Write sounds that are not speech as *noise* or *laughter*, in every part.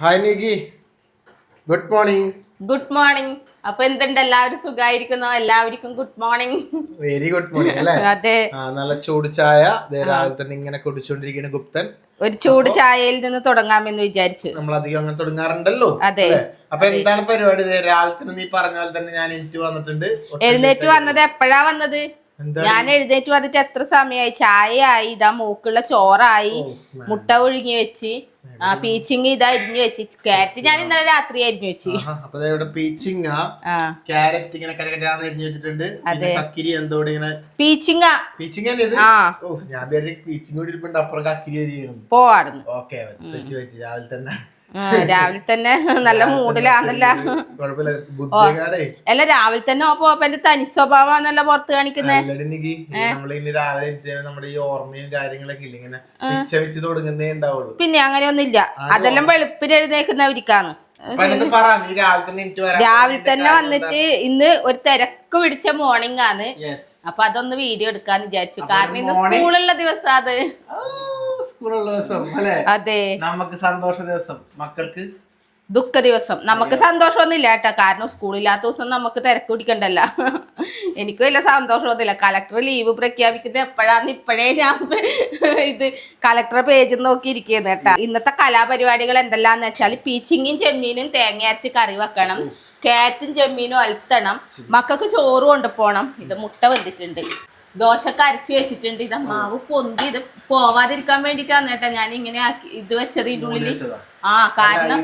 Hi Niki good morning good morning അപ്പൊ എന്തുണ്ട്? എല്ലാവരും സുഖമായിരിക്കുന്നു എല്ലാവർക്കും good morning very good morning അല്ലേ? അതെ. നല്ല ചൂട് ചായ. രാവിലെ തന്നെ ഇങ്ങനെ കുടിച്ചുകൊണ്ടിരിക്കുന്ന ഗുപ്തൻ. ഒരു ചൂട് ചായയിൽ നിന്ന് തുടങ്ങാമെന്ന് വിചാരിച്ചു. നമ്മൾ അധികം അങ്ങനെ തുടങ്ങാറുണ്ടല്ലോ അതെ. അപ്പൊ എന്താണ് പരിപാടി? രാവിലെ നീ പറഞ്ഞ പോലെ തന്നെ ഞാൻ എനിക്ക് വന്നിട്ടുണ്ട്. എഴുന്നേറ്റ് വന്നത് എപ്പോഴാ വന്നത്? ഞാൻ എഴുന്നേറ്റ് വന്നിട്ട് എത്ര സമയമായി ചായയായി ഇതാ മൂക്കുള്ള ചോറായി മുട്ട ഒഴുങ്ങി വെച്ച്. ആ പീച്ചിങ് ഇതാ അരിഞ്ഞു വെച്ച്. ഞാൻ ഇന്നലെ രാത്രി അരിഞ്ഞു വെച്ച്. അപ്പൊ ഇവിടെ പീച്ചിങ്ങ ആ ക്യാരറ്റ് ഇങ്ങനെ കരകരാന്ന് വെച്ചിട്ടുണ്ട്. കക്കിരി എന്തോടെ ഇങ്ങനെ പീച്ചിങ് പീച്ചിങ് അല്ലേ ഇത്? ഞാൻ വിചാരിച്ച പീച്ചിങ് കൂടി ഇരിപ്പുണ്ട് അപ്പുറം കക്കിരി പോവാടുന്നു ഓക്കെ രാവിലെ തന്നെ രാവിലെ തന്നെ നല്ല മൂഡിലാന്നല്ല. അല്ല രാവിലെ തന്നെ എന്റെ തനി സ്വഭാവമാണല്ല പുറത്ത് കാണിക്കുന്നേ. പിന്നെ അങ്ങനെ അങ്ങനെയൊന്നുമില്ല അതെല്ലാം വെളുപ്പിന് എഴുന്നേക്കുന്നവരിക്കാണ് രാവിലെ തന്നെ വന്നിട്ട് ഇന്ന് ഒരു തിരക്ക് പിടിച്ച മോർണിംഗ് ആണ്. അപ്പൊ അതൊന്ന് വീഡിയോ എടുക്കാന്ന് വിചാരിച്ചു. കാരണം ഇന്ന് സ്കൂളുള്ള ദിവസം അത്. സ്കൂളുള്ള ദിവസം അല്ലേ? അതെ. നമുക്ക് സന്തോഷ ദിവസം. മക്കൾക്ക്? ദുഃഖ ദിവസം. നമുക്ക് സന്തോഷമൊന്നുമില്ല കേട്ടോ. കാരണം സ്കൂളില്ലാത്ത ദിവസം നമുക്ക് തിരക്ക് പിടിക്കണ്ടല്ല. എനിക്ക് വലിയ സന്തോഷമൊന്നുമില്ല. കളക്ടർ ലീവ് പ്രഖ്യാപിക്കുന്നത് എപ്പോഴാന്ന് ഇപ്പോഴേ ഞാൻ ഇത് കലക്ടറെ പേജ് നോക്കി ഇരിക്കുന്നത് കേട്ടോ. ഇന്നത്തെ കലാപരിപാടികൾ എന്തെല്ലാന്ന് വെച്ചാൽ പീച്ചിങ്ങും ചെമ്മീനും തേങ്ങ അരച്ച് കറി വെക്കണം. കാറ്റും ചെമ്മീനും അലത്തണം. മക്കൾക്ക് ചോറ് കൊണ്ടുപോകണം. ഇത് മുട്ട വെന്തിട്ടുണ്ട്. ദോശക്ക് കരച്ചു വെച്ചിട്ടുണ്ട്. ഇത് മാവ് പൊന്തി ഇത് പോവാതിരിക്കാൻ വേണ്ടിട്ടാണ് കേട്ടോ. ഞാൻ ഇങ്ങനെ ആക്കി ഇത് വെച്ചത് ഇതിന്റെ ഉള്ളിൽ. ആ കാരണം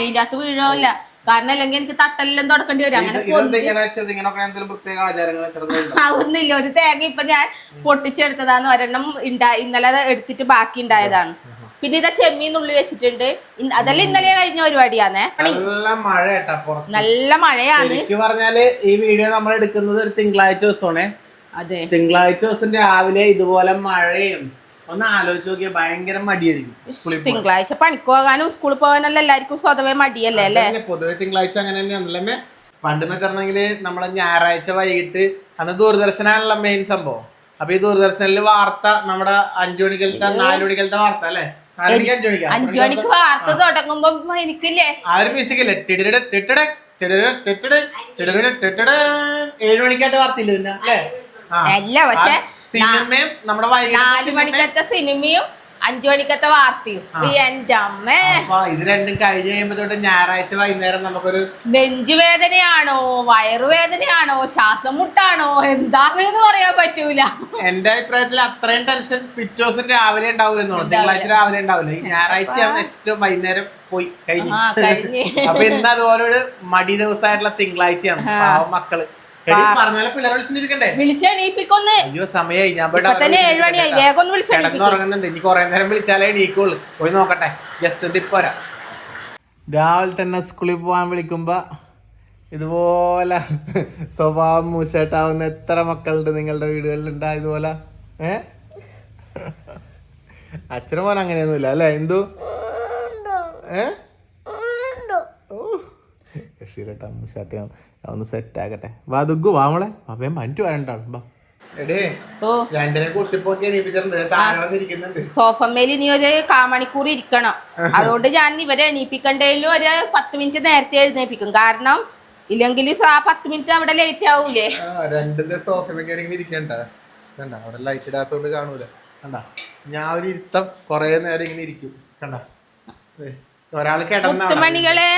ഇതിന്റെ അകത്ത് വീഴമില്ല കാരണം അല്ലെങ്കിൽ എനിക്ക് തട്ടലെല്ലാം തുടക്കേണ്ടി വരും. അങ്ങനെ? ആവുന്നില്ല ഒരു തേങ്ങ ഇപ്പൊ ഞാൻ പൊട്ടിച്ചെടുത്തതാണ് ഒരെണ്ണം ഇണ്ടാ ഇന്നലെ എടുത്തിട്ട് ബാക്കി ഉണ്ടായതാണ് പിന്നെ ഇതാ ചെമ്മീൻ ഉള്ളി വെച്ചിട്ടുണ്ട്. അതെല്ലാം ഇന്നലെ കഴിഞ്ഞ പരിപാടിയാണേ നല്ല മഴ നല്ല മഴയാണ്. പറഞ്ഞാൽ ഈ വീഡിയോ നമ്മൾ എടുക്കുന്നത് ഒരു തിങ്കളാഴ്ച ദിവസമാണേ. അതെ തിങ്കളാഴ്ച ദിവസം രാവിലെ ഇതുപോലെ മഴയും ഒന്ന് ആലോചിച്ച് നോക്കിയാൽ ഭയങ്കര മടിയായിരിക്കും. തിങ്കളാഴ്ച പണിക്ക് പോകാനും സ്കൂളിൽ പോകാനല്ല എല്ലാവർക്കും സ്വതവേ മടിയല്ലേ അല്ലേ പൊതുവെ തിങ്കളാഴ്ച അങ്ങനെ തന്നെയാണല്ലേ പണ്ട് വെച്ചിട്ടുണ്ടെങ്കിൽ നമ്മളെ ഞായറാഴ്ച വൈകിട്ട് അന്ന് ദൂരദർശനാണല്ലോ മെയിൻ സംഭവം അപ്പൊ ഈ ദൂരദർശനിൽ വാർത്ത നമ്മുടെ അഞ്ചു മണിക്കലത്തെ നാലു മണിക്കലത്തെ വാർത്ത അല്ലേ അഞ്ചു മണിക്ക് വാർത്ത തുടങ്ങുമ്പോ എനിക്കില്ലേ ആ ഒരു മ്യൂസിക് ഇല്ലേ ടിടിട ടിട്ടിട ടിടിട ടിട്ടിട ടിടിട ടിട്ടിട ഏഴു മണിക്കായിട്ട് വാർത്തയില്ല പിന്നെ അല്ലേ അല്ല പക്ഷെ സിനിമയും നമ്മുടെ നാല് മണിക്കത്തെ സിനിമയും അഞ്ചു മണിക്കത്തെ വാർത്തയും. എന്റെ അമ്മേ. ഇത് രണ്ടും കഴിഞ്ഞ് കഴിയുമ്പോഴത്തോട്ട് ഞായറാഴ്ച വൈകുന്നേരം നമുക്കൊരു നെഞ്ചുവേദനയാണോ വയറുവേദനയാണോ ശ്വാസം മുട്ടാണോ? എന്താണെന്ന് പറയാൻ പറ്റൂല. എന്റെ അഭിപ്രായത്തിൽ അത്രയും ടെൻഷൻ പിറ്റേ ദിവസം രാവിലെ ഉണ്ടാവില്ലെന്നോ തിങ്കളാഴ്ച രാവിലെ ഉണ്ടാവില്ല ഈ ഞായറാഴ്ചയാണ് ഏറ്റവും വൈകുന്നേരം പോയി കഴിഞ്ഞു. അപ്പൊ ഇന്ന് അതുപോലെ ഒരു മടി ദിവസമായിട്ടുള്ള തിങ്കളാഴ്ചയാണ് മക്കൾ. എടി പറഞ്ഞ പിള്ളേരെ വിളിച്ചിരിക്കണ്ടേ വിളിച്ചെണീപ്പിക്കൊന്ന് അയ്യോ സമയമായി ഞാൻ പോയിട്ട് ഇപ്പൊ അവരെ തന്നെ വിളിച്ചിട്ട് ഏഴുമണിയായി കേട്ടാ. വേഗം ഒന്ന് വിളിച്ചെണീപ്പിക്കും കിടന്നുറങ്ങുന്നുണ്ട് ഇനി കുറെ നേരം വിളിച്ചാലേ എണീക്കുള്ളൂ. പോയി നോക്കട്ടെ. ജസ്റ്റ് ഒന്ന് ഇപ്പൊ രാവിലെ തന്നെ സ്കൂളിൽ പോകാൻ വിളിക്കുമ്പോ ഇതുപോലെ സ്വഭാവം മൂശായിട്ടാവുന്ന എത്ര മക്കളുണ്ട് നിങ്ങളുടെ വീടുകളിൽ ഉണ്ടാ ഇതുപോലെ ഏ? അച്ഛനും മോൻ അങ്ങനെയൊന്നുമില്ല അല്ലേ? എന്തു? ഏ? ഓ ശരിട്ടാ മൂശാട്ടി ഞാൻ ഒന്ന് സെറ്റ് ആക്കട്ടെ. വാ ദുഗു വാ മോളെ. അപ്പൻ പണിട്ട് വരണ്ടാണ്. ബാ സോഫമ്മേൽ ഇനി ഒരു കാമണിക്കൂർ ഇരിക്കണം. അതുകൊണ്ട് ഞാൻ ഇവരെ എണീപ്പിക്കണ്ടേലും ഒരു പത്ത് മിനിറ്റ് നേരത്തെ എഴുന്നേപ്പിക്കും കാരണം ഇല്ലെങ്കിൽ ആ പത്ത് മിനിറ്റ് അവിടെ ലേറ്റ് ആവൂലേ. രണ്ടിന്റെ ഇരിക്കണ്ട? കണ്ട അവിടെ ലൈറ്റ് ഇടാത്തോണ്ട് കാണൂല. കണ്ട ഞാൻ ഒരു ഇരുത്തം കൊറേ നേരം ഇങ്ങനെ ഇരിക്കും. കണ്ട ഒരാൾ കേട്ടോ മുത്തുമണികളെ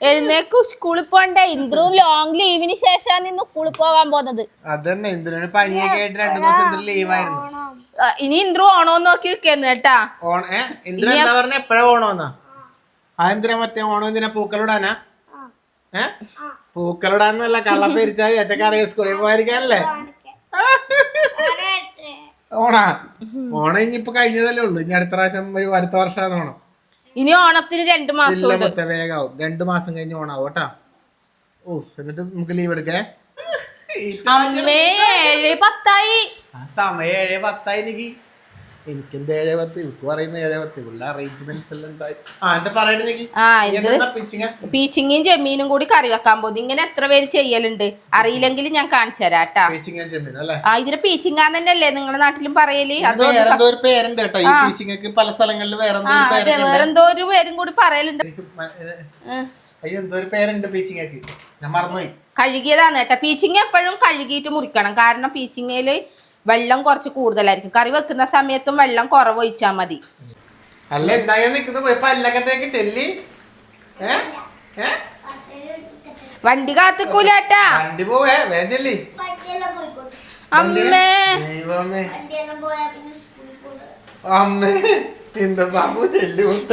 എഴുന്നേക്ക് സ്കൂളിൽ പോണ്ടേ? ഇന്ദ്രു ലോങ് ലീവിന് ശേഷമാണ് ഇന്ന് സ്കൂളിൽ പോകാൻ പോകുന്നത്. അതന്നെ എന്തിനാണ് പനിയൊക്കെ ആയിട്ട് രണ്ടു മാസം ലീവായിരുന്നു ഇനി ഇന്ദ്രു ഓണോ നോക്കി വെക്കുന്നു കേട്ടാ. ഏ? എന്താ പറഞ്ഞ? എപ്പോഴാ ഓണോന്നാ? അതെന്തിനാ മറ്റേ ഓണം എന്തിനാ? പൂക്കളിടാനാ ഏ? പൂക്കളിടാന്നല്ല കള്ള പെരിച്ചാൽ ഏറ്റക്കറിയ സ്കൂളിൽ പോയിരിക്കാനല്ലേ ഓണാ. ഓണം ഇനിയിപ്പോ കഴിഞ്ഞതല്ലേ ഉള്ളു. ഇനി അടുത്ത പ്രാവശ്യം ഒരു അടുത്ത വർഷമാണ് ഓണം. ഇനി ഓണത്തിന് രണ്ടു മാസം ഇല്ല വേഗാവും. രണ്ടു മാസം കഴിഞ്ഞ് ഓണാവും കേട്ടാ ഓ എന്നിട്ട് നമുക്ക് ലീവ് എടുക്കേ? അമ്മേ ഏഴ് പത്തായി. സമയം ഏഴ് പത്തായി എനിക്ക്. എനിക്കെന്ത് ഏഴേ പത്ത് എനിക്ക് പറയുന്ന ഏഴേ പത്ത് ഉള്ള അറേഞ്ച്മെന്റ്സ് എല്ലാം ഉണ്ടായി. ആ എന്റെ പിച്ചിങ്ങ പീച്ചിങ്ങയും ചെമ്മീനും കൂടി കറി വെക്കാൻ പോകും ഇങ്ങനെ എത്ര പേര് ചെയ്യലുണ്ട്? അറിയില്ലെങ്കിൽ ഞാൻ കാണിച്ചു തരാം കേട്ടാ. അല്ലേ? ആ ഇതിന് പീച്ചിങ്ങാൻ തന്നെയല്ലേ നിങ്ങളുടെ നാട്ടിലും പറയൽ? പീച്ചിങ്ങക്ക് പല സ്ഥലങ്ങളിൽ അതെ വേറെന്തോ ഒരു പേരും കൂടി പറയലുണ്ട്. അയ്യോ എന്തോ ഒരു പേരുണ്ട് പീച്ചിങ്ങക്ക് ഞാൻ മറന്നുപോയി. കഴുകിയതാണ് കേട്ടോ. പീച്ചിങ്ങ എപ്പോഴും കഴുകിയിട്ട് മുറിക്കണം. കാരണം പീച്ചിങ്ങയിൽ വെള്ളം കുറച്ച് കൂടുതലായിരിക്കും. കറി വെക്കുന്ന സമയത്തും വെള്ളം കുറവ് ഒഴിച്ചാൽ മതി. അല്ല എന്തായാലും നിക്കുന്നത് പോയി പല്ലക്കത്തേക്ക് ചെല്ലി. വണ്ടി കാത്തിക്കൂല ഏട്ടാ. വണ്ടി പോവേ വേഗം ചെല്ലി. അമ്മേ. അമ്മേ.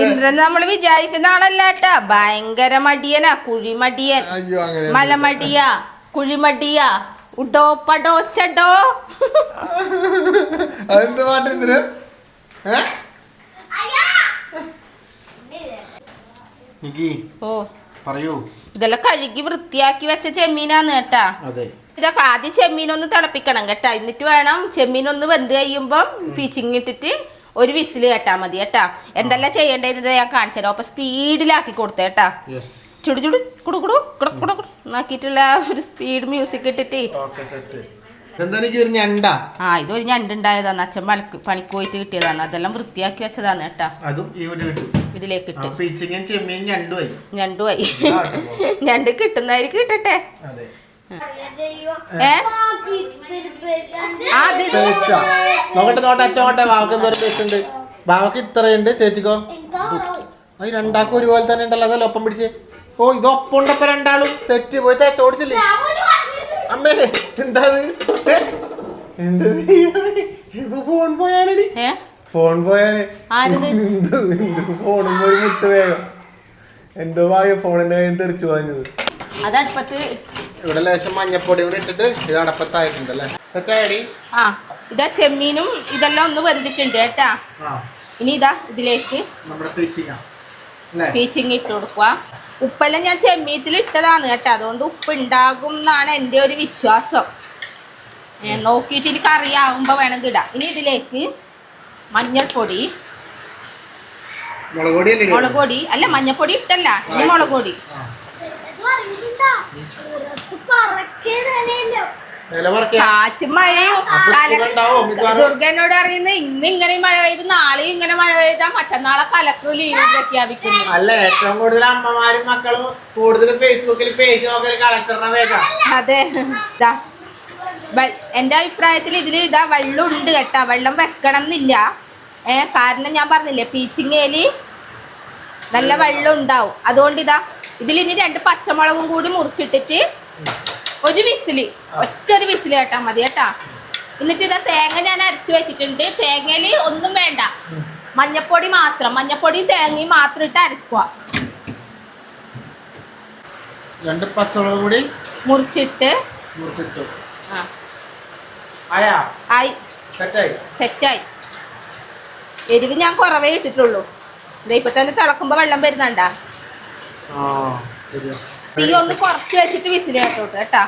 ഇന്ദ്രൻ നമ്മൾ വിചാരിക്കുന്ന ആളല്ല ഏട്ടാ. ഭയങ്കര മടിയനാ കുഴിമടിയൻ. മലമടിയാ കുഴിമടിയാ മലമടിയ കുഴിമടിയ. ഉഡോ പടോ ചടോ അതെന്ത് പാട്ട് എന്തിനാ ഏ? നിക്കി ഓ. പറയൂ. ഇതെല്ലാം കഴുകി വൃത്തിയാക്കി വെച്ച ചെമ്മീനാന്ന് കേട്ടാ. അതെ. ഇതൊക്കെ ആദ്യം ചെമ്മീനൊന്ന് തിളപ്പിക്കണം കേട്ടാ. എന്നിട്ട് വേണം ചെമ്മീനൊന്ന് വെന്ത് കഴിയുമ്പം പീച്ചിങ്ങിട്ടിട്ട് ഒരു വിസിൽ കേട്ടാ മതി കേട്ടാ. എന്തെല്ലാം ചെയ്യേണ്ടത് ഞാൻ കാണിച്ചു തരാം അപ്പൊ സ്പീഡിലാക്കി കൊടുത്തേട്ടാ യെസ് ചുടു ചുടു കുടു കുടു കുടു കുടു കുടു. എന്നാക്കിയിട്ടുള്ള ഒരു സ്പീഡ് മ്യൂസിക് ഇട്ടിട്ട്. ഓക്കേ സെറ്റ് എന്താ എനിക്ക് ഒരു ഞണ്ട? ആ ഇതൊരു ഞണ്ടുണ്ടായതാണ് അച്ഛൻ മലക്ക് പണിക്ക് പോയിട്ട് കിട്ടിയതാണ്. അതെല്ലാം വൃത്തിയാക്കി വെച്ചതാണ് കേട്ടാ. ഇതിലേക്ക് ഇട്ട്. ഞണ്ടുമായി. ഞണ്ടുമായി. ഞണ്ട് കിട്ടുന്നതായിരിക്കും കിട്ടട്ടെ. അതെ. ഏ? നോക്കട്ടെ നോട്ടെ അച്ഛോട്ടെ ബാവക്ക് എന്തോ ടേസ്റ്റ് ഉണ്ട്. ബാവക്ക് ഇത്രയുണ്ട് ചേച്ചിക്കോ? അത് രണ്ടാക്കും ഒരുപോലെ തന്നെ ഉണ്ടല്ലോ അതല്ല ഒപ്പം പിടിച്ച്? ഓ ഇതൊപ്പുണ്ടപ്പ രണ്ടാളും. തെറ്റ് പോയി. തേച്ച് ഓടിച്ചില്ലേ അമ്മേ എന്താ? എന്താ ഇപ്പൊ ഫോൺ പോയാലടി. ഫോൺ പോയാൽ. ആരത്? ഫോണും ഒരു മുട്ട് വേഗം. എന്തോ ഭാഗ്യ ഫോണിന്റെ കയ്യിൽ തെറിച്ചു പോയത് അത് അടുപ്പത്ത്. ഇവിടെ ലേശം മഞ്ഞപ്പൊടി കൂടി ഇട്ടിട്ട് ഇത് അടപ്പത്തായിട്ടുണ്ടല്ലേ? സെറ്റായി ആ ഇതാ ചെമ്മീനും ഇതെല്ലാം ഒന്ന് വെന്തിട്ടുണ്ട് കേട്ടാ. ഇനി ഇതാ ഇതിലേക്ക്. നമ്മുടെ പീച്ചിങ് ഇട്ട് കൊടുക്കുക. ഉപ്പെല്ലാം ഞാൻ ചെമ്മീത്തിൽ ഇട്ടതാണ് കേട്ടോ. അതുകൊണ്ട് ഉപ്പ് ഉണ്ടാകും എന്നാണ് എന്റെ ഒരു വിശ്വാസം. നോക്കിയിട്ട് നോക്കിയിട്ട് കറി ആകുമ്പോൾ വേണമെങ്കിൽ ഇടാം ഇനി ഇതിലേക്ക് മഞ്ഞൾപ്പൊടി. മുളക് പൊടി മുളക് പൊടി. അല്ല മഞ്ഞൾപ്പൊടി ഇട്ടല്ല. ഇനി മുളക് പൊടി. കാറ്റും മഴയും. ദുർഗനോട് അറിയുന്നത് ഇന്ന് ഇങ്ങനെ മഴ പെയ്ത് നാളെയും ഇങ്ങനെ മഴ പെയ്താൽ മറ്റന്നാളെ കലക്ടർ ലീവ് പ്രഖ്യാപിക്കുന്നു അല്ല ഏറ്റവും കൂടുതൽ അമ്മമാരും മക്കളും കൂടുതൽ ഫേസ്ബുക്കിൽ പേജ് നോക്കൽ കളക്ടറിനെ വേഗം അതെ. എന്റെ അഭിപ്രായത്തിൽ ഇതിൽ ഇതാ വെള്ളം ഉണ്ട് കേട്ടാ. വെള്ളം വെക്കണം എന്നില്ല ഏ കാരണം ഞാൻ പറഞ്ഞില്ലേ പീച്ചിങ്ങേൽ നല്ല വെള്ളം ഉണ്ടാവും. അതുകൊണ്ട് ഇതാ ഇനി രണ്ട് പച്ചമുളകും കൂടി മുറിച്ചിട്ടിട്ട് ഒരു വിസിൽ ഒറ്റ ഒരു വിസിൽ കേട്ടാ മതി കേട്ടാ. എന്നിട്ട് ഇതാ തേങ്ങ ഞാൻ അരച്ചു വെച്ചിട്ടുണ്ട്. തേങ്ങയിൽ ഒന്നും വേണ്ട. മഞ്ഞപ്പൊടി മാത്രം. മഞ്ഞപ്പൊടിയും തേങ്ങയും മാത്രം ഇട്ട് അരക്കുക രണ്ട് പച്ചമുളക് കൂടി മുറിച്ചിട്ട്. മുറിച്ചിട്ടു. ആയാ? സെറ്റായി? എരിവ് ഞാൻ കുറവേ ഇട്ടിട്ടുള്ളൂ. ദേ ഇപ്പൊ തന്നെ തിളക്കുമ്പോ വെള്ളം വരുന്നുണ്ടാ? തീ ഒന്ന് കുറച്ച് വെച്ചിട്ട് വിസിൽ കേട്ടോട്ട് കേട്ടാ.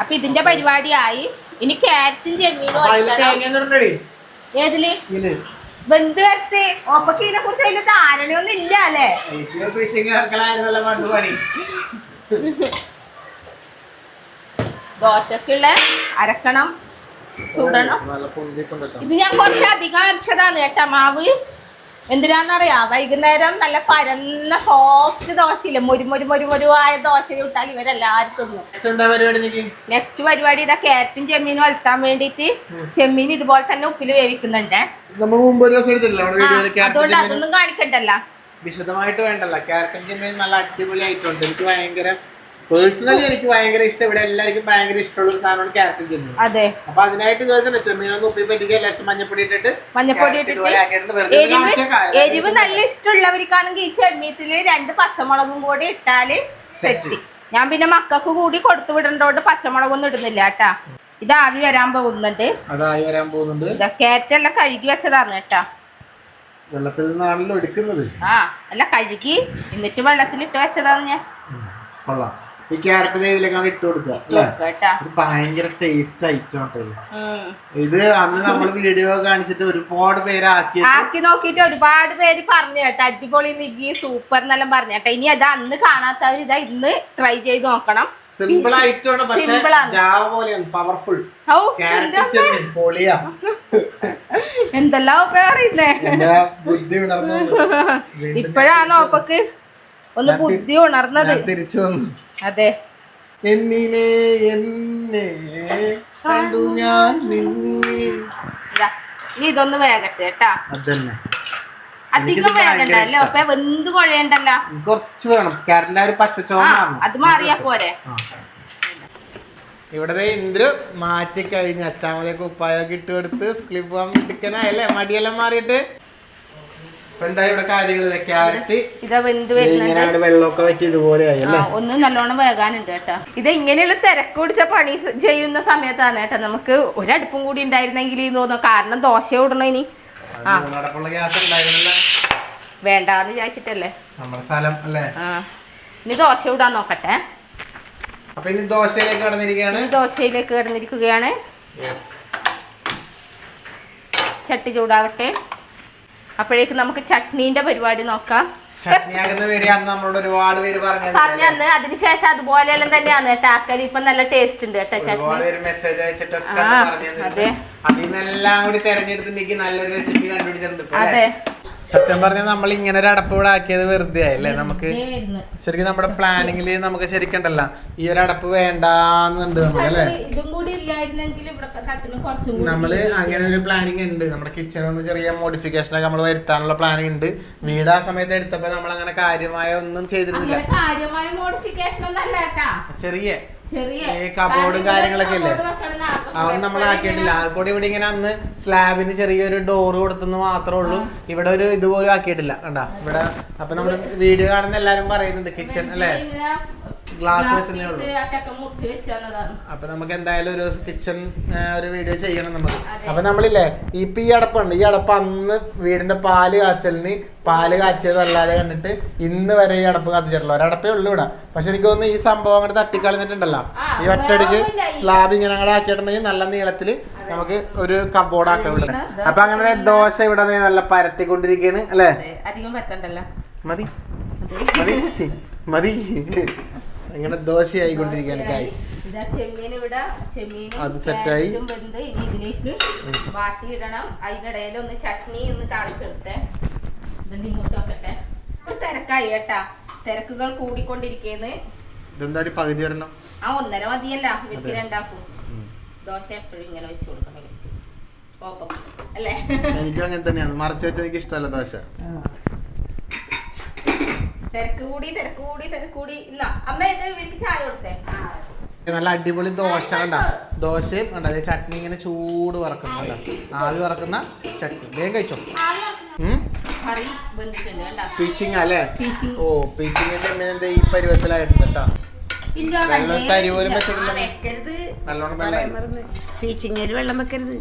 അപ്പൊ ഇതിന്റെ പരിപാടിയായി. ഇനി ക്യാരറ്റും ചെമ്മീനും ഏതിൽ? വെന്ത് വരച്ച് ഓപ്പക്ക് ഇതിനെ കുറിച്ച് അതിന്റെ ധാരണയൊന്നും ഇല്ല അല്ലേ? ദോശക്കുള്ള അരക്കണം ചൂടണം. ഇത് ഞാൻ കുറച്ച് അധികം അരച്ചതാണ് കേട്ടാ. മാവ് എന്തിനാന്നറിയാ? വൈകുന്നേരം നല്ല പരന്ന സോഫ്റ്റ് ദോശയില്ലേ? മുരുമൊരു മുരുമൊരുവായ മൊരു മൊരുവായ ദോശ ചുട്ടാൽ ഇവരെല്ലാരും തിന്നു. നെക്സ്റ്റ് പരിപാടി ഇതാ കേരത്തിൻ ചെമ്മീനും വളർത്താൻ വേണ്ടിയിട്ട് ചെമ്മീൻ ഇതുപോലെ തന്നെ ഉപ്പിൽ വേവിക്കുന്നുണ്ട്. അതുകൊണ്ട് അതൊന്നും കാണിക്കണ്ടല്ലോ. വിശദമായിട്ട് വേണ്ടല്ലോ. ക്യാരറ്റും ചെമ്മീൻ നല്ല അടിപൊളിയായിട്ടുണ്ട്. എനിക്ക് ഭയങ്കര പേഴ്സണലി എനിക്ക് ഭയങ്കര ഇഷ്ടം. ഇവിടെ എല്ലാവർക്കും ഭയങ്കര ഇഷ്ടമുള്ള ഒരു സാധനമാണ് ക്യാരറ്റ് ചെമ്മീൻ അതെ. അപ്പൊ അതിനായിട്ട് ചോദിച്ചാൽ ചെമ്മീൻ ഒന്ന് ഉപ്പി പറ്റിക്കുക ലേശം മഞ്ഞപ്പൊടി ഇട്ടിട്ട് മഞ്ഞപ്പൊടി എരിവ് നല്ല ഇഷ്ടമുള്ളവർക്കാണെങ്കിൽ ഈ ചെമ്മീത്തിൽ രണ്ട് പച്ചമുളകും കൂടി ഇട്ടാൽ സെറ്റ് ഞാൻ പിന്നെ മക്കൾക്ക് കൂടി കൊടുത്തു വിടണ്ടോണ്ട് പച്ചമുളകൊന്നും ഇടുന്നില്ല കേട്ടാ. ഇത് ആവി വരാൻ പോകുന്നുണ്ട്. അതായി വരാൻ പോകുന്നുണ്ട്. ഇതാ ക്യാരറ്റെല്ലാം കഴുകി വെച്ചതാണ് കേട്ടാ. വെള്ളത്തിൽ നിന്നാണല്ലോ എടുക്കുന്നത്. ആ അല്ല കഴുകി. എന്നിട്ട് വെള്ളത്തിൽ ഇട്ട് വെച്ചതാണ് ഞാൻ. കൊള്ളാം. ഈ ക്യാരറ്റ് ഇതിലേക്കാണ് ഇട്ട് കൊടുക്കുക അല്ലേ? ഭയങ്കര ടേസ്റ്റ് ഐറ്റം കേട്ടോ ഇത്. അന്ന് നമ്മൾ വീഡിയോ കാണിച്ചിട്ട് ഒരുപാട് പേര് ആക്കി നോക്കിട്ട് ഒരുപാട് പേര് പറഞ്ഞു കേട്ടോ. അടിപൊളി നിഗി സൂപ്പർ എന്നെല്ലാം പറഞ്ഞു കേട്ടോ. ഇനി അത് അന്ന് കാണാത്തവർ ഇതാ ഇന്ന് ട്രൈ ചെയ്ത് നോക്കണം. സിമ്പിൾ ആയിട്ടാണ് പക്ഷെ ആണ്. ജാവ പോലെയാണ് പവർഫുൾ പൊളിയാ. എന്തെല്ലാം ഒക്കെ അറിയില്ലേ? ബുദ്ധി ഉണർന്നു *laughs* ഇപ്പോഴാണോ ഒപ്പക്ക് ഒന്ന് ബുദ്ധി ഉണർന്നത്. തിരിച്ചു വന്നു. അതെ. എന്നിനെ എന്നെ കണ്ടു ഞാൻ ഇനി ഇതൊന്ന് വേഗട്ടെ കേട്ടാ. അതന്നെ. അധികം എനിക്കിത് ഭയങ്കര വേഗണ്ട അല്ലേ ഒപ്പ വെന്ത് കുഴയണ്ടല്ലോ? കുറച്ച് വേണം. ഒരു അത് മാറിയാ പോരെ. ഇവിടെ ഇന്ദ്രു മാറ്റി കഴിഞ്ഞ് അച്ചാമതേക്ക് ഉപ്പായൊക്കെ ഇട്ട് കൊടുത്ത് സ്ക്ലിപ്പ് പോകാൻ മിടുക്കനായല്ലേ മടിയെല്ലാം മാറിയിട്ട്? എന്താ ഇവിടെ കാര്യങ്ങൾ ക്യാരറ്റ് ഇതാ വെന്ത് ഇങ്ങനെ വരുന്നുണ്ട്. അങ്ങട് വെള്ളമൊക്കെ പറ്റി ഇതുപോലെ ഒന്ന് നല്ലോണം വേകാനുണ്ട് കേട്ടോ. ഇത് ഇങ്ങനെയുള്ള തിരക്ക് പിടിച്ച പണി ചെയ്യുന്ന സമയത്താണ് കേട്ടോ. നമുക്ക് ഒരടുപ്പും കൂടി ഉണ്ടായിരുന്നെങ്കിൽ തോന്നുന്നു. കാരണം ദോശ ഇടണം ഇനി? വേണ്ടാന്ന് വിചാരിച്ചിട്ടല്ലേ? സ്ഥലം അല്ലേ? ഇനി ദോശ ഇടാൻ നോക്കട്ടെ. അപ്പൊ ഇനി ദോശയിലേക്ക് കടന്നിരിക്കുകയാണ്. ദോശയിലേക്ക് കിടന്നിരിക്കുകയാണ്. ചട്ടി ചൂടാവട്ടെ. അപ്പോഴേക്ക് നമുക്ക് ചട്നീന്റെ പരിപാടി നോക്കാം. പറഞ്ഞ അന്ന് അതിനുശേഷം അതുപോലെയെല്ലാം തന്നെയാണ് ടാക്കലി ഇപ്പൊ നല്ല ടേസ്റ്റ് ഉണ്ട് കേട്ടോ ചട്നി. അതെ. അല്ലേ? സത്യം പറഞ്ഞാൽ നമ്മൾ ഇങ്ങനെ ഒരു അടപ്പ് ഇവിടെ ആക്കിയത് വെറുതെ ആയില്ലേ നമുക്ക്. ശരിക്കും നമ്മുടെ പ്ലാനിങ്ങിൽ നമുക്ക് ശരിക്കണ്ടല്ല. ഈ ഒരു അടപ്പ് വേണ്ടെന്നുണ്ട് നമ്മൾ അല്ലേ? നമ്മൾ അങ്ങനെ ഒരു പ്ലാനിങ് ഉണ്ട്. നമ്മുടെ കിച്ചണിൽ ഒന്ന് ചെറിയ മോഡിഫിക്കേഷൻ ഒക്കെ നമ്മൾ വരുത്താനുള്ള പ്ലാനിങ് ഉണ്ട്. വീട് ആ സമയത്ത് എടുത്തപ്പോ നമ്മൾ അങ്ങനെ കാര്യമായ ഒന്നും ചെയ്തിരുന്നില്ല അല്ല ചെറിയ കബോർഡും കാര്യങ്ങളൊക്കെ ഇല്ലേ? അതൊന്നും നമ്മൾ ആക്കിയിട്ടില്ല. ആൾക്കൂടി ഇവിടെ ഇങ്ങനെ അന്ന് സ്ലാബിന് ചെറിയൊരു ഡോറ് കൊടുത്തെന്ന് മാത്രമേ ഉള്ളൂ. ഇവിടെ ഒരു ഇതുപോലും ആക്കിയിട്ടില്ല. കണ്ടാ? ഇവിടെ അപ്പൊ നമ്മൾ വീഡിയോ കാണുന്ന എല്ലാരും പറയുന്നുണ്ട് കിച്ചൺ അല്ലേ? ഗ്ലാസ് വെച്ചതേ ഉള്ളൂ. അപ്പൊ നമുക്ക് എന്തായാലും ഒരു കിച്ചൺ ഒരു വീഡിയോ ചെയ്യണം നമുക്ക് അപ്പൊ നമ്മളില്ലേ ഇപ്പൊ ഈ അടപ്പുണ്ട്. ഈ അടപ്പ് അന്ന് വീടിന്റെ പാൽ കാച്ചലിന് പാൽ കാച്ചിയതല്ലാതെ കണ്ടിട്ട് ഇന്ന് വരെ ഈ അടപ്പ് കത്തിച്ചിട്ടുള്ള ഒരടപ്പേ ഉള്ളൂ ഇവിടെ. പക്ഷെ എനിക്ക് തോന്നുന്നു ഈ സംഭവം അങ്ങോട്ട് തട്ടിക്കളഞ്ഞിട്ടുണ്ടല്ലോ. ഈ. ഈ- സ്ലാബ് ഇങ്ങനെ അങ്ങോട്ട് ആക്കിയിട്ടുണ്ടെങ്കിൽ നല്ല നീളത്തിൽ നമുക്ക് ഒരു കബോർഡ് ആക്കാം ഇവിടെ. അപ്പൊ അങ്ങനെ ദോശ ഇവിടെ നല്ല പരത്തിക്കൊണ്ടിരിക്കുകയാണ് അല്ലേ? അധികം മതി. മതി. മതി. ഇങ്ങനെ ദോശയായിക്കൊണ്ടിരിക്കുകയാണ് ഗൈസ് ഇതാ ചെമ്മീൻ ഇവിടെ. ചെമ്മീനും അത് സെറ്റായി. ഇതിലേക്ക് വാട്ടിയിടണം. അതിനിടയിൽ ഒന്ന് ചട്നി ഒന്ന് താളിച്ചെടുത്തേ ഇത് ഇങ്ങോട്ട് വെക്കട്ടെ. തിരക്കായി കേട്ടാ. തിരക്കുകൾ കൂടിക്കൊണ്ടിരിക്കുന്നു. ഇതെന്താടി പകുതി വരണം ആ ഒന്നര മതിയല്ല. രണ്ടാക്കും. ദോശ എപ്പോഴും ഇങ്ങനെ വെച്ച് കൊടുക്കണം. ഇവർക്ക് അല്ലേ? എനിക്കും അങ്ങനെ തന്നെയാണ്. മറച്ചു വെച്ചാൽ എനിക്ക് ഇഷ്ടമല്ല ദോശ തിരക്ക് കൂടി തിരക്ക് കൂടി തിരക്ക് കൂടി ഇല്ല അമ്മ ഇത് ഇവർക്ക് ചായ കൊടുത്തേ. നല്ല അടിപൊളി ദോശ കണ്ട? ദോശയും കണ്ട? ദേ ചട്നി ഇങ്ങനെ ചൂട് വറക്കുന്നുണ്ട്? ആവി വറക്കുന്ന ചട്നി. വേഗം കഴിച്ചോ? പീച്ചിങ് അല്ലേ. ഓ പീച്ചിങ്ങിന്റെ എന്താ ഈ പരുവത്തിലായിട്ടുണ്ട് കേട്ടോ? വെള്ളം വെള്ളേ തരി പോലും ഇല്ല. വെച്ചിട്ടില്ല. നല്ലോണം വെള്ളം മറന്ന്. പീച്ചിങ്ങേര് വെള്ളം വെക്കരുത്.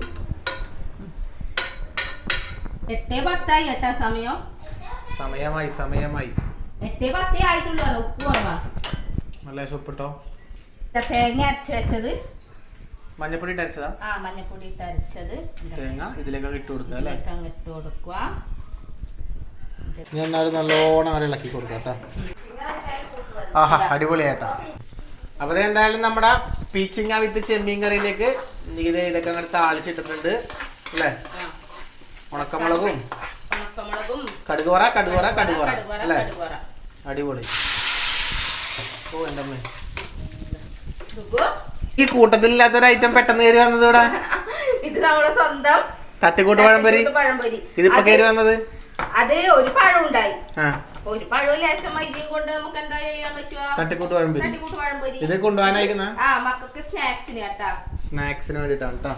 എട്ടേ പത്തായി എട്ടാ സമയം. സമയമായി സമയമായി. എട്ടേ പത്തേ ആയിട്ടുള്ളൂ ഉപ്പ് കുറവാ നല്ല ഉപ്പിട്ടോ തേങ്ങ അരച്ച് വെച്ചത്. മഞ്ഞപ്പൊടി ഇട്ട് അരച്ചതാ? ആ മഞ്ഞപ്പൊടി ഇട്ട് അരച്ചത്. തേങ്ങ ഇതിലേക്ക് ഇട്ട് കൊടുക്കുക അല്ലേ? ഇട്ട് കൊടുക്കുക. ഞാൻ എന്നാലും നല്ലോണം അവിടെ ഇളക്കി കൊടുക്കാം കേട്ടോ. ആഹാ അടിപൊളിയായിട്ടാ. അപ്പൊ ദേ എന്തായാലും നമ്മുടെ പീച്ചിങ്ങ വിത്ത് ചെമ്മീൻ കറിയിലേക്ക് ഇത് ഇതൊക്കെ അങ്ങോട്ട് താളിച്ചിട്ടിട്ടുണ്ട് അല്ലേ. ഉണക്കമുളകും. കടുകുവറ കടുകുവറ കടുകുവറ അല്ലേ? അടിപൊളി. ഓ എന്റെ അമ്മേ. ഈ കൂട്ടത്തിലില്ലാത്തൊരു ഐറ്റം പെട്ടെന്ന് കയറി വന്നത് ഇവിടെ ഇത് നമ്മുടെ സ്വന്തം തട്ടിക്കൂട്ട് പഴംപൊരി. ഇതിപ്പോ കയറി വന്നത്? അത് ഒരു പഴം ഉണ്ടായി. ഒരു പഴവും ലേശം മൈദയും കൊണ്ട് നമുക്ക് എന്താ ചെയ്യാൻ പറ്റുക തട്ടിക്കൂട്ട് പഴംപൊരി. തട്ടിക്കൂട്ട് പഴംപൊരി. ഇത് കൊണ്ടുപോകാനായിരിക്കുന്ന? ആ മക്കൾക്ക് സ്നാക്സിന് കേട്ടാ. സ്നാക്സിന് വേണ്ടിട്ടാണ് കേട്ടോ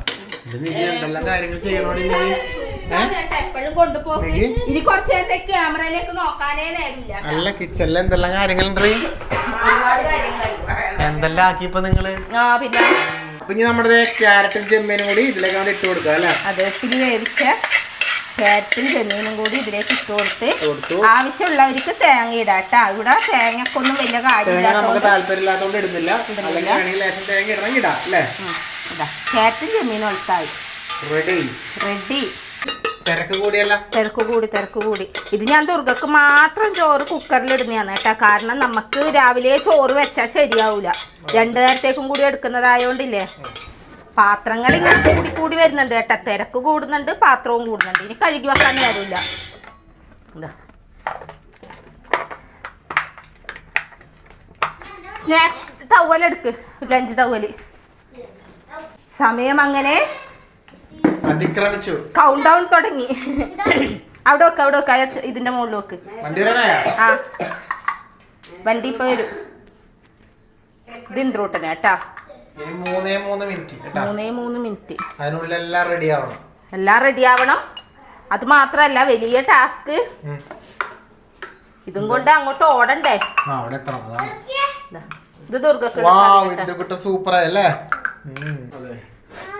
ഇത് നീ എന്തെല്ലാം കാര്യങ്ങൾ ചെയ്യണോടി നീ? അല്ല കിച്ചണിൽ എന്തെല്ലാം കാര്യങ്ങളുണ്ട് എന്തെല്ലാം ആക്കിയപ്പോ നിങ്ങൾ? പിന്നെ? നമ്മുടെ ക്യാരറ്റും ചെമ്മീനും കൂടി ഇതിലേക്ക് അങ്ങോട്ട് ഇട്ട് കൊടുക്കുക അല്ലേ? അതെ വേവിച്ച. ക്യാരറ്റും ചെമ്മീനും കൂടി ഇതിലേക്ക് ഇട്ട് കൊടുത്ത്. ആവശ്യമുള്ളവർക്ക് തേങ്ങ ഇടാം കേട്ടോ ഇവിടെ തേങ്ങക്കൊന്നും വലിയ ക്യാരറ്റും ചെമ്മീനും ഒളിത്തായി റെഡി റെഡി തിരക്ക് കൂടി തിരക്ക് കൂടി. ഇത് ഞാൻ ദുർഗക്ക് മാത്രം ചോറ് കുക്കറിൽ ഇടുന്നതാണ് കേട്ടോ. കാരണം നമുക്ക് രാവിലെ ചോറ് വെച്ചാൽ ശരിയാവൂല. രണ്ടു നേരത്തേക്കും കൂടി എടുക്കുന്നതായോണ്ടില്ലേ? പാത്രങ്ങൾ ഇങ്ങനെ കൂടി കൂടി വരുന്നുണ്ട് കേട്ടോ. തിരക്ക് കൂടുന്നുണ്ട് പാത്രവും കൂടുന്നുണ്ട്. ഇനി കഴുകി വെക്കാൻ നേരമില്ല. സ്നാക്സ് ടവലെടുക്ക് ലഞ്ച് ടവൽ സമയം അങ്ങനെ അതിക്രമിച്ചു. കൗണ്ട് ഡൗൺ തുടങ്ങി. അവിടെ വെക്ക് അവിടെ വെക്ക്. ഇതിന്റെ മുകളിൽ വെക്ക്. ആ. വണ്ടി ഇപ്പൊ വരും. ഇത് ഇൻട്രൂട്ടന് കേട്ടാ. മൂന്നേ മൂന്ന് മിനിറ്റ് കേട്ടോ. മൂന്നേ മൂന്ന് മിനിറ്റ് അതിനുള്ളിൽ എല്ലാം റെഡി ആവണം. എല്ലാം റെഡി ആവണം. അത് മാത്രല്ല വലിയ ടാസ്ക് ഇതും കൊണ്ട് അങ്ങോട്ട് ഓടണ്ടേ? അവിടെ എത്തണം. ഇത് സൂപ്പർ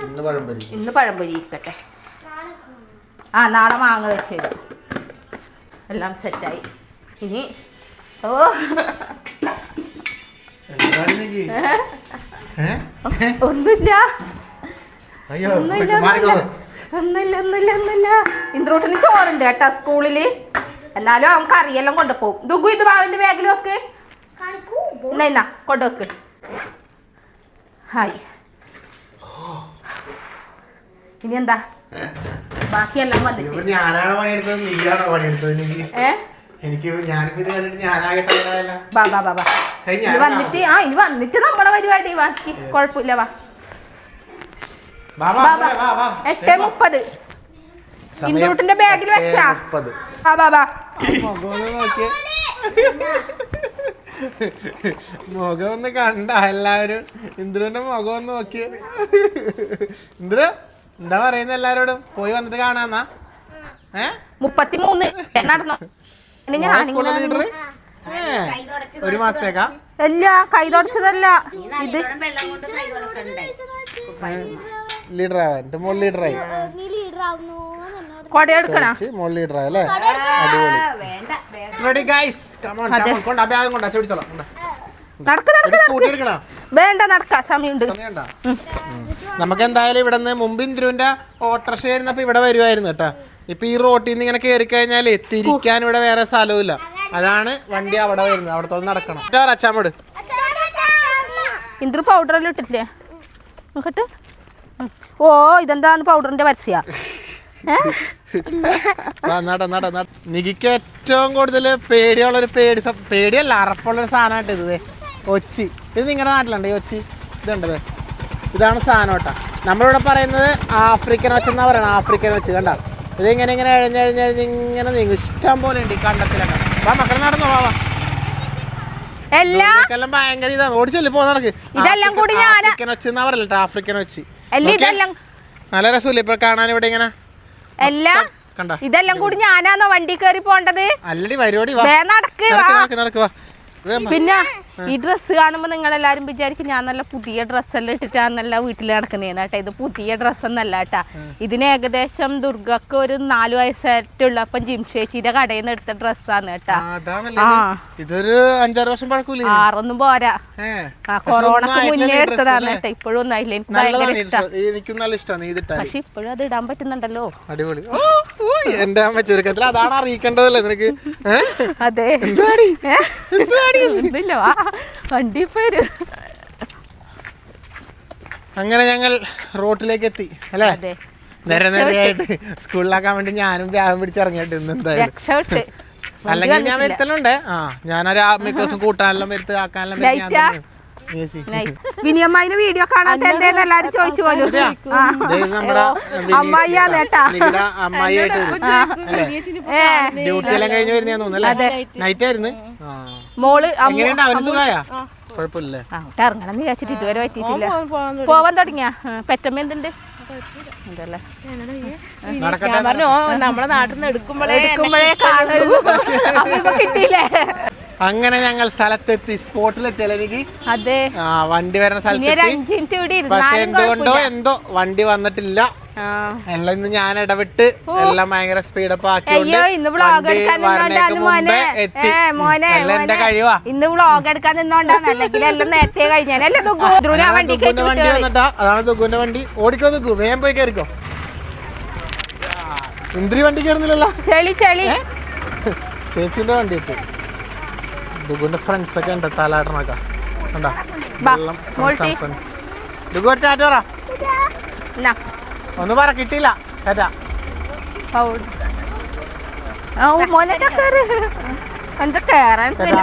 ഇന്ന് പഴംപൊരി. ഇന്ന് പഴംപൊരി ഇരിക്കട്ടെ. ആ നാളെ മാങ്ങ വെച്ചത് എല്ലാം സെറ്റായി ഇനി ഓ? ഒന്നുമില്ല. ഒന്നുമില്ല ഒന്നുമില്ല. ഒന്നുമില്ല ഇന്ദ്രൂട്ടിന് ചോറുണ്ട് കേട്ടാ സ്കൂളിൽ. എന്നാലും അവൻ കറിയെല്ലാം കൊണ്ടുപോകും. ദുഗു ഇത് ബാബിന്റെ ബാഗിൽ വെക്ക്. എന്നാ കൊണ്ടുവെക്ക്. ഹായ്. ഇനി എന്താ? ബാക്കിയെല്ലാം ഞാനാണോ പണിയെടുത്തത്? നീയാണോ പണിയെടുത്തത് എനിക്ക് ഞാനിപ്പോ ഇത് കണ്ടിട്ട് ഞാനാകട്ടെ. ബാ ബാ ബാ. ഇനി വന്നിട്ട് ആ ഇനി വന്നിട്ട് നമ്മളെ പരിപാടി ബാക്കി കുഴപ്പമില്ല വാ. വാ, വാ, വാ, വാ, വാ. എട്ട് മുപ്പത്. സമയം ബാഗിൽ വെച്ചാ. മുപ്പത്. ബാ ബാ. ബാ മുഖം ഒന്ന് കണ്ട എല്ലാവരും. ഇന്ദ്രുവിന്റെ മുഖം ഒന്ന് നോക്കിയേ. ഇന്ദ്ര എന്താ പറയുന്ന എല്ലാരോടും? പോയി വന്നിട്ട് കാണാന്നാ ഏ? മുപ്പത്തിമൂന്ന്. നടന്നു. ഒരു മാസത്തേക്കാ? അല്ല കൈ തുടച്ചതല്ല. ഇത് ലീഡർ ആവാൻ എന്റെ മോൾ ലീഡറായി. നീ ലീഡർ ആവുന്നു എന്നോട് കൊടയെടുക്കണ മോൾ ലീഡറായി അല്ലേ അടിപൊളി. Ready guys come on come on കൊണ്ടാ ബാഗ് കൊണ്ടാ ചോദിച്ചോളാം നടക്ക് വേണ്ട നടക്ക സമയമുണ്ട്? നമുക്ക് എന്തായാലും ഇവിടെ നിന്ന് മുമ്പ് ഇന്ദ്രുവിന്റെ ഓട്ടർഷ ആയിരുന്നപ്പോ ഇവിടെ വരുവായിരുന്നു കേട്ടാ. ഇപ്പൊ ഈ റോട്ടിൽ നിന്ന് ഇങ്ങനെ കേറി കഴിഞ്ഞാൽ തിരിക്കാൻ ഇവിടെ വേറെ സ്ഥലവുമില്ല. അതാണ് വണ്ടി അവിടെ വരുന്നത്. അവിടെ നടക്കണം. ഇന്ദ്ര ഇന്ദ്രു പൗഡറെല്ലാം ഇട്ടിട്ടില്ലേ? നോക്കട്ടെ. ഓ ഇതെന്താന്ന് പൗഡറിന്റെ പരസ്യ? നികിക്ക് ഏറ്റവും കൂടുതൽ പേടിയുള്ള ഒരു പേടി പേടിയല്ല അറപ്പുള്ള ഒരു സാധനമായിട്ട് ഇത്. ഒച്ചി. ഇത് നിങ്ങളുടെ നാട്ടിലുണ്ട് ഈ ഒച്ചി? ഇതുണ്ടത് ഇതാണ് സാധനം കേട്ടോ. നമ്മളിവിടെ പറയുന്നത് ആഫ്രിക്കൻ ഒച്ച എന്നാ പറയണത് ആഫ്രിക്കൻ ഒച്ച കണ്ട? ഇത് ഇങ്ങനെ എഴഞ്ഞഴിഞ്ഞഴിഞ്ഞ് ഇങ്ങനെ നീങ്ങും. ഇഷ്ടം പോലെ ഉണ്ട് ഈ കണ്ടത്തിലൊക്കെ. മക്കളെ നടന്നു വാ എല്ലാ ഭയങ്കര ഇതാണ്. ഓടിച്ചല്ലേ പോ നടക്ക്. ഇതെല്ലാം കൂടി ആഫ്രിക്കൻ ഒച്ച എന്നാ പറയല്ലോ ആഫ്രിക്കൻ ഒച്ചി. ഇതെല്ലാം നല്ല രസമില്ല ഇപ്പൊ കാണാൻ ഇവിടെ ഇങ്ങനെ? എല്ലാം കണ്ട? ഇതെല്ലാം കൂടി ഞാനാന്നോ വണ്ടി കയറി പോണ്ടത് അല്ലടി പരിപാടി നടക്ക് നടക്ക് നടക്ക് വാ. പിന്നെ ഈ ഡ്രസ്സ് കാണുമ്പോൾ നിങ്ങൾ എല്ലാവരും വിചാരിക്കും ഞാൻ നല്ല പുതിയ ഡ്രസ്സെല്ലാം ഇട്ടിട്ടാണ് നല്ല വീട്ടിൽ നടക്കുന്നതെന്ന് കേട്ടോ. ഇത് പുതിയ ഡ്രസ്സൊന്നല്ല കേട്ടാ. ഇതിന് ഏകദേശം ദുർഗക്ക് ഒരു നാലു നാല് വയസ്സായിട്ടുള്ളപ്പം ജിംഷേച്ചിയുടെ കടയിൽ നിന്ന് എടുത്ത ഡ്രസ്സാണ് കേട്ടാ. ഇതൊരു അഞ്ചാറ് വർഷം പഴക്കൂലേ ആറൊന്നും പോരാ. ആ കൊറോണ കൊറോണക്ക് മുന്നേ എടുത്തതാണ് കേട്ടോ. ഇപ്പോഴും ഒന്നും ആയില്ല എനിക്ക് ഭയങ്കര ഇഷ്ടമാണ് പക്ഷെ ഇപ്പോഴും അത് ഇടാൻ പറ്റുന്നുണ്ടല്ലോ. അടിപൊളി. എന്റെ അമ്മ ചുരുക്കത്തിൽ അതാണ് അറിയിക്കേണ്ടതല്ലേ നിനക്ക്? അതെ. എന്താടി ഏ? എന്തുവാടി? ഒന്നുമില്ല. വണ്ടി പോരു അങ്ങനെ ഞങ്ങൾ റോട്ടിലേക്ക് എത്തി അല്ലേ? നേരെ നേരെയായിട്ട് സ്കൂളിലാക്കാൻ വേണ്ടി ഞാനും വ്യാപം പിടിച്ചിറങ്ങിയിട്ട് ഇന്ന് എന്തായാലും. രക്ഷപ്പെട്ട്. *laughs* അല്ലെങ്കിൽ ഞാൻ വരുത്തലുണ്ട്. ആ ഞാനൊരു ആ- മിക്ക ദിവസം കൂട്ടാനെല്ലാം വരുത്ത് ആക്കാനെല്ലാം വരുത്തി *laughs* വീഡിയോ എന്തേന്ന് എല്ലാരും ചോദിച്ചു പോലും. ഡ്യൂട്ടി എല്ലാം കഴിഞ്ഞു വരുന്ന തോന്നുന്നു അല്ലേ? നൈറ്റ് ആയിരുന്നു. മോൾ ഇറങ്ങണം എന്ന് വിചാരിച്ചിട്ട് ഇതുവരെ പറ്റിയിട്ടില്ല പോവാൻ തുടങ്ങിയ? പെറ്റമ്മ എന്തുണ്ട്? നമ്മളെ നാട്ടിൽ നിന്ന് എടുക്കുമ്പോഴേ എടുക്കുമ്പോഴേ കാണുള്ളൂ. *laughs* അപ്പൊ കിട്ടിയില്ലേ? അങ്ങനെ ഞങ്ങൾ സ്ഥലത്തെത്തി. സ്പോട്ടിലെത്തിയല്ലേ എനിക്ക് അതെ. ആ വണ്ടി വരുന്ന സ്ഥലത്തെത്തി. പക്ഷെ എന്തുകൊണ്ടോ എന്തോ വണ്ടി വന്നിട്ടില്ല. എല്ലാം ഇന്ന് ഞാൻ ഇടവിട്ട് എല്ലാം ഭയങ്കര സ്പീഡപ്പ് ആക്കിയോണ്ട് വണ്ടി വരണേക്ക് മുമ്പേ എത്തി. എല്ലാം എന്റെ. കഴിവാ. ഇന്ന് വ്ളോഗ് എടുക്കാൻ നിന്നോണ്ടാണ്. അല്ലെങ്കിൽ എല്ലാം നേരത്തെ കഴിഞ്ഞാലല്ലേ വണ്ടി വന്നിട്ടാ. അതാണ് ദുഗുന്റെ വണ്ടി. ഓടിക്കോ ദുഗു വേഗം പോയി കയറിക്കോ. ഇന്ദ്രി വണ്ടി കയറുന്നില്ലല്ലോ. ചെളി ചെളി. ചേച്ചിന്റെ വണ്ടി എത്തി. ദുഗുന്റെ ഫ്രണ്ട്സ് ഒക്കെ ഉണ്ട്. ഫ്രണ്ട്സ് ദുഗു ഒരു ടാറ്റ പറ. ഒന്ന് പറ കിട്ടിയില്ല. ടാറ്റ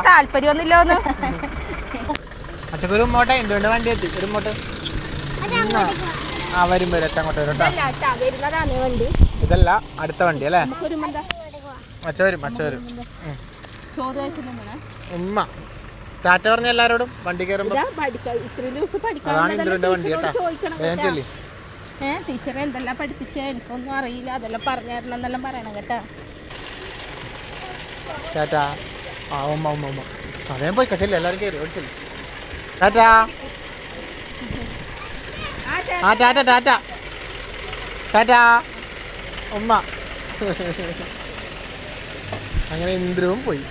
താല്പര്യമൊന്നുമില്ലോന്ന്. എന്തുകൊണ്ട് വണ്ടി എത്തി. ഒരു ആ വരും വരും അച്ഛൻ അങ്ങോട്ട് വരും കേട്ടോ. ഇതല്ല അടുത്ത വണ്ടി അല്ലേ? അച്ഛ വരും അച്ഛ വരും. ചോറ് ഉമ്മ. ടാറ്റ പറഞ്ഞ എല്ലാരോടും വണ്ടി കയറുമ്പോൾ അതാണ് ഇന്ദ്രന്റെ വണ്ടി കേട്ടാ. ചോദിക്കണം വേഗം ചെല്ലി. ഏ ടീച്ചർ എന്തെല്ലാം പഠിപ്പിച്ചേ? എനിക്കൊന്നും അറിയില്ല. അതെല്ലാം പറഞ്ഞു തരണം എന്നെല്ലാം പറയണം കേട്ടാ. ടാറ്റ. ആ ഉമ്മ ഉമ്മ ഉമ്മ. അതേ പോയി. ചെല്ലി. എല്ലാവരും കയറി ഓടിച്ചെല്ലി. ടാറ്റ. ആ ടാറ്റ ടാറ്റ. ടാറ്റ. ഉമ്മ. *laughs* അങ്ങനെ ഇന്ദ്രവും പോയി.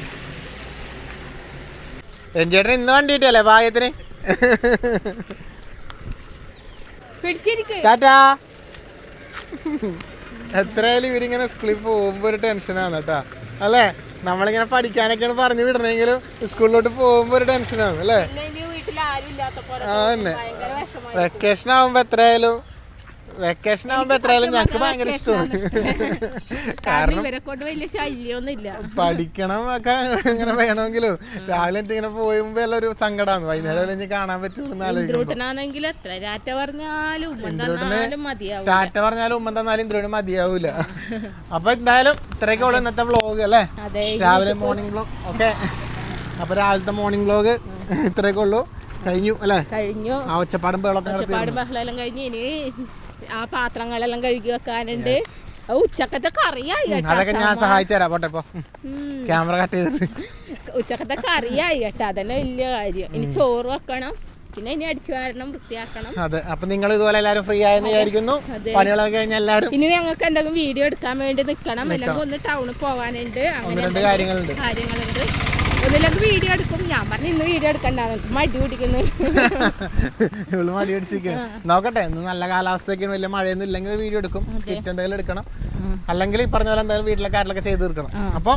രഞ്ജേട്ടൻ ഇന്ന് വണ്ടി കിട്ടിയല്ലേ ഭാഗ്യത്തിന് ടാറ്റ. എത്രയായാലും ഇവരിങ്ങനെ സ്കൂളിൽ പോകുമ്പോ ഒരു ടെൻഷനാണ് കേട്ടാ. അല്ലേ? നമ്മളിങ്ങനെ പഠിക്കാനൊക്കെയാണ് പറഞ്ഞു വിടണമെങ്കിലും സ്കൂളിലോട്ട് പോകുമ്പോ ഒരു ടെൻഷനാണ് അല്ലേ? ആ തന്നെ വെക്കേഷൻ ആവുമ്പോ എത്രയായാലും വെക്കേഷൻ ആവുമ്പോ എത്രയായാലും ഞങ്ങക്ക് ഭയങ്കര ഇഷ്ടമാണ് *laughs* കാരണം ഇവരെ കൊണ്ട് വലിയ ശല്യമൊന്നും ഇല്ല പഠിക്കണം ഒക്കെ ഇങ്ങനെ വേണമെങ്കിലും. രാവിലെ ഇങ്ങനെ പോയുമ്പോ എല്ലാം ഒരു സങ്കടമാണ് വൈകുന്നേരം ഇനി കാണാൻ പറ്റുള്ളൂ എത്ര പറഞ്ഞാലും ടാറ്റ പറഞ്ഞാലും ഉമ്മൻ തന്നാലും ഇന്ദ്രന് മതിയാവൂല. അപ്പൊ എന്തായാലും ഇത്രയൊക്കെ ഉള്ളു ഇന്നത്തെ വ്ളോഗ് അല്ലേ? രാവിലെ മോർണിംഗ് വ്ളോഗ് ഓക്കെ അപ്പൊ രാവിലത്തെ മോർണിംഗ് വ്ളോഗ് ഇത്രയൊക്കെ ഉള്ളൂ. കഴിഞ്ഞു അല്ലേ? കഴിഞ്ഞു. ആ ഒച്ചപ്പാടും ബഹളെല്ലാം കഴിഞ്ഞ് ഇനി ആ പാത്രങ്ങളെല്ലാം കഴുകി വെക്കാനുണ്ട്. ഉച്ചക്കത്തെ കറിയായി അതൊക്കെ ഞാൻ സഹായിച്ചു തരാം. പോട്ടെ ഇപ്പൊ ക്യാമറ കട്ട് ചെയ്തിട്ട്. ഉച്ചക്കത്തെ കറിയായി കേട്ടോ. അതന്നെ വലിയ കാര്യം. ഇനി ചോറ് വെക്കണം. പിന്നെ ഇനി അടിച്ചു വരണം വൃത്തിയാക്കണം. അതെ. അപ്പൊ നിങ്ങൾ ഇതുപോലെ എല്ലാവരും ഫ്രീ ആയെന്ന് വിചാരിക്കുന്നു. പണികളൊക്കെ കഴിഞ്ഞ എല്ലാവരും ഇനി ഞങ്ങൾക്ക് എന്തെങ്കിലും വീഡിയോ എടുക്കാൻ വേണ്ടി നിൽക്കണം. അല്ലെങ്കിൽ ഒന്ന് ടൗണിൽ പോകാനുണ്ട് അങ്ങനെ കാര്യങ്ങളുണ്ട്. കാര്യങ്ങളുണ്ട്. ഒന്നില്ലെങ്കിൽ വീഡിയോ എടുക്കും. ഞാൻ പറഞ്ഞു ഇന്ന് വീഡിയോ എടുക്കണ്ട എനിക്ക് മടി പിടിക്കുന്നു. ഇവൾ മടി നോക്കട്ടെ ഇന്ന് നല്ല കാലാവസ്ഥയൊക്കെയാണ് വലിയ മഴയൊന്നും ഇല്ലെങ്കിൽ വീഡിയോ എടുക്കും. സ്കിറ്റ് എന്തെങ്കിലും എടുക്കണം. അല്ലെങ്കിൽ ഈ പറഞ്ഞ പോലെ എന്തായാലും വീട്ടിലെ കാര്യങ്ങളൊക്കെ ചെയ്ത് തീർക്കണം. അപ്പൊ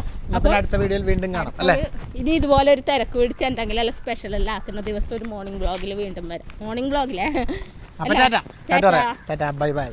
അടുത്ത വീഡിയോയിൽ വീണ്ടും കാണാം അല്ലേ? ഇനി ഇതുപോലെ ഒരു തിരക്ക് പിടിച്ച് എന്തെങ്കിലും അല്ല സ്പെഷ്യൽ എല്ലാം ആക്കുന്ന ദിവസം ഒരു മോർണിംഗ് ബ്ലോഗിൽ വീണ്ടും വരാം. മോർണിംഗ് ബ്ലോഗിലേ അപ്പൊ ടാറ്റ. Tata bye bye